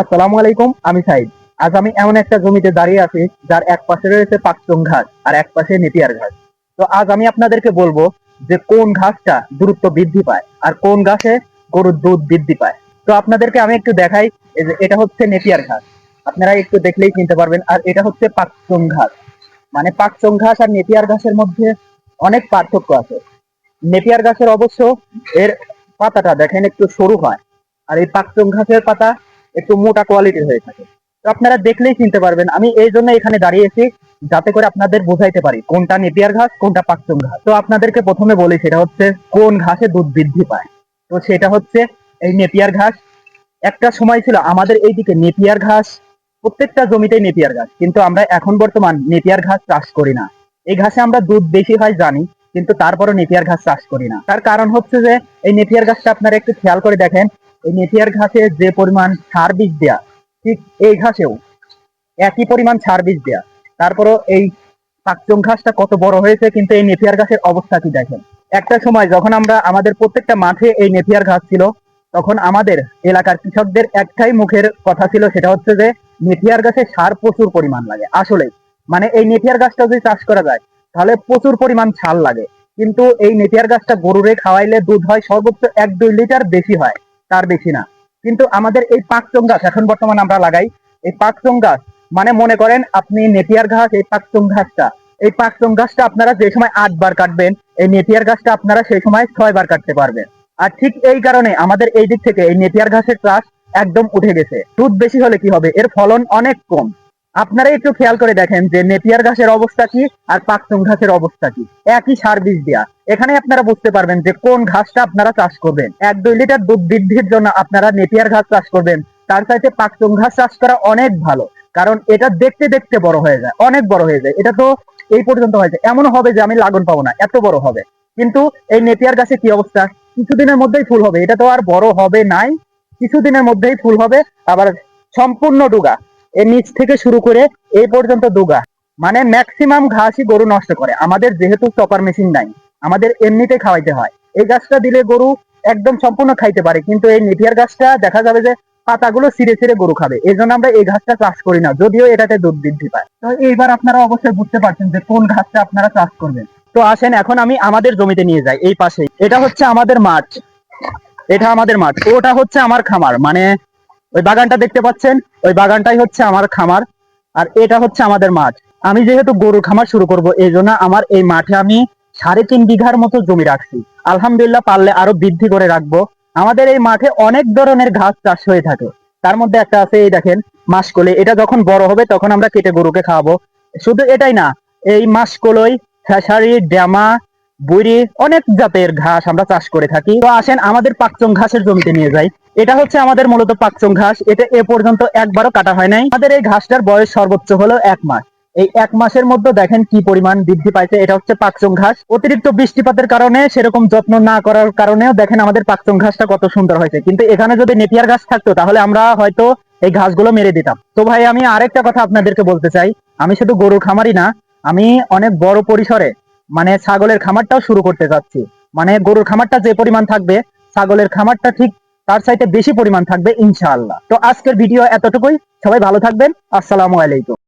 আসসালামু আলাইকুম, আমি সাইদ। আজ আমি এমন একটা জমিতে দাঁড়িয়ে আছি, যার এক পাশে রয়েছে পাকচং ঘাস আর এক পাশে নেপিয়ার ঘাস। তো আজ আমি আপনাদেরকে বলব যে কোন ঘাসটা দূরত্ব বৃদ্ধি পায় আর কোন ঘাসে গরুর দুধ বৃদ্ধি পায়। তো আপনাদেরকে আমি একটু দেখাই এটা হচ্ছে নেপিয়ার ঘাস। আপনারা একটু দেখলেই চিনতে পারবেন, আর এটা হচ্ছে পাকচং ঘাস। মানে পাকচং ঘাস আর নেপিয়ার ঘাসের মধ্যে অনেক পার্থক্য আছে। নেপিয়ার ঘাসের অবশ্য এর পাতাটা দেখেন একটু সরু হয়, আর এই পাকচং ঘাসের পাতা একটু মোটা কোয়ালিটির হয়ে থাকে। তো আপনারা দেখলেই চিনতে পারবেন, আমি এই জন্য এখানে দাঁড়িয়েছি যাতে করে আপনাদের বোঝাইতে পারি কোনটা নেপিয়ার ঘাস, কোনটা পাকচং ঘাস। তো আপনাদেরকে প্রথমে বলি, সেটা হচ্ছে কোন ঘাসে দুধ বৃদ্ধি পায়। তো সেটা হচ্ছে এই নেপিয়ার ঘাস। একটা সময় ছিল আমাদের এইদিকে নেপিয়ার ঘাস, প্রত্যেকটা জমিতেই নেপিয়ার ঘাস। কিন্তু আমরা এখন বর্তমান নেপিয়ার ঘাস চাষ করি না। এই ঘাসে আমরা দুধ বেশি হয় জানি, কিন্তু তারপরও নেপিয়ার ঘাস চাষ করি না। তার কারণ হচ্ছে যে, এই নেপিয়ার ঘাসটা আপনারা একটু খেয়াল করে দেখেন এই নেপিয়ার ঘাসে যে পরিমাণ সার বীজ দেয়া, ঠিক এই ঘাসেও একই পরিমাণ সার বীজ দেয়া। তারপরও এই পাকচং ঘাসটা কত বড় হয়েছে, কিন্তু এই নেপিয়ার ঘাসের অবস্থা কি দেখেন? একটা সময় যখন আমরা আমাদের প্রত্যেকটা মাঠে এই নেপিয়ার ঘাস ছিল, তখন আমাদের এলাকার কৃষকদের একটাই মুখের কথা ছিল, সেটা হচ্ছে যে নেপিয়ার গাছে সার প্রচুর পরিমাণ লাগে। আসলে মানে এই নেপিয়ার গাছটা যদি চাষ করা যায়, তাহলে প্রচুর পরিমাণ ছাল লাগে। কিন্তু এই নেপিয়ার গাছটা গরুরে খাওয়াইলে দুধ হয় সর্বোচ্চ এক দুই লিটার বেশি হয়। তার বেশি না। কিন্তু আমাদের এই পাকচং গাছ, এখন বর্তমানে আমরা লাগাই, এই পাকচং গাছ মানে মনে করেন আপনি নেটিয়ার ঘাস, এই পাকচং ঘাসটা, এই পাকচং গাছটা আপনারা যে সময় আট বার কাটবেন, এই নেটিয়ার গাছটা আপনারা সেই সময় ছয় বার কাটতে পারবেন। আর ঠিক এই কারণে আমাদের এই দিক থেকে এই নেটিয়ার ঘাসের চাষ একদম উঠে গেছে। দুধ বেশি হলে কি হবে? এর ফলন অনেক কম। আপনারা একটু খেয়াল করে দেখেন যে নেপিয়ার ঘাসের অবস্থা কি আর পাকচুং ঘাসের অবস্থা কি। একই সার বীজ দেয়া। এখানে আপনারা বুঝতে পারবেন যে কোন ঘাসটা আপনারা চাষ করবেন। এক দুই লিটার দুধ বৃদ্ধির জন্য আপনারা নেপিয়ার ঘাস চাষ করবেন। তার চাইতে পাকচুং ঘাস চাষ করা অনেক ভালো। কারণ এটা দেখতে দেখতে বড় হয়ে যায়, অনেক বড় হয়ে যায়। এটা তো এই পর্যন্ত হয়েছে এমন হবে যে আমি লাগন পাবো না, এত বড় হবে। কিন্তু এই নেপিয়ার গাছে কি অবস্থা? কিছুদিনের মধ্যেই ফুল হবে। এটা তো আর বড় হবে নাই। কিছুদিনের মধ্যেই ফুল হবে, আবার সম্পূর্ণ ডুগা। এর নিচ থেকে শুরু করে এই পর্যন্ত দুগা। মানে ম্যাক্সিমাম ঘাসই গরু নষ্ট করে। আমাদের যেহেতু চপার মেশিন নাই, আমাদের এমনিতে খাওয়াইতে হয়। এই গাছটা দিলে গরু একদম সম্পূর্ণ খাইতে পারে। কিন্তু এই নেপিয়ার গাছটা দেখা যাবে যে পাতাগুলো ছিঁড়ে ছিঁড়ে গরু খাবে। এই জন্য আমরা এই ঘাসটা চাষ করি না, যদিও এটাতে দুধ বৃদ্ধি পায়। তো এইবার আপনারা অবশ্যই বুঝতে পারছেন যে কোন ঘাসটা আপনারা চাষ করবেন। তো আসেন, এখন আমি আমাদের জমিতে নিয়ে যাই, এই পাশে এটা হচ্ছে আমাদের মাঠ। এটা আমাদের মাঠ। ওটা হচ্ছে আমার খামার। মানে ওই বাগানটা দেখতে পাচ্ছেন? ওই বাগানটাই হচ্ছে আমার খামার, আর এটা হচ্ছে আমাদের মাঠ। আমি যেহেতু গরুর খামার শুরু করব, এই জন্য আমার এই মাঠে আমি সাড়ে তিন বিঘার মতো জমি রাখছি। আলহামদুলিল্লাহ পারলে আরও বৃদ্ধি করে রাখব। আমাদের এই মাঠে অনেক ধরনের ঘাস চাষ হয়ে থাকে। তার মধ্যে একটা আছে, এই দেখেন মাসকলে এটা যখন বড় হবে, তখন আমরা কেটে গরুকে খাওয়াবো। শুধু এটাই না, এই মাসকলই, খেসারি ড্যামা বুড়ি, অনেক জাতের ঘাস আমরা চাষ করে থাকি। তো আসেন, আমাদের পাকচং ঘাসের জমিতে নিয়ে যাই। এটা হচ্ছে আমাদের মূলত পাকচং ঘাস। এটা এ পর্যন্ত একবারও কাটা হয় নাই। আমাদের এই ঘাসটার বয়স সর্বোচ্চ হলো এক মাস। এই এক মাসের মধ্যে দেখেন কি পরিমাণ বৃদ্ধি পাইছে। এটা হচ্ছে পাকচং ঘাস। অতিরিক্ত বৃষ্টিপাতের কারণে সেরকম যত্ন না করার কারণেও দেখেন আমাদের পাকচং ঘাসটা কত সুন্দর হয়েছে। কিন্তু এখানে যদি নেপিয়ার ঘাস থাকতো, তাহলে আমরা হয়তো এই ঘাসগুলো মেরে দিতাম। তো ভাই, আমি আরেকটা কথা আপনাদেরকে বলতে চাই। আমি শুধু গরুর খামারই না, আমি অনেক বড় পরিসরে মানে ছাগলের খামারটাও শুরু করতে যাচ্ছি। মানে গরুর খামারটা যে পরিমাণ থাকবে, ছাগলের খামারটা ঠিক তার চাইতে বেশি পরিমাণ থাকবে ইনশাআল্লাহ। তো আজকের ভিডিও এতটুকুই। সবাই ভালো থাকবেন। আসসালামু আলাইকুম।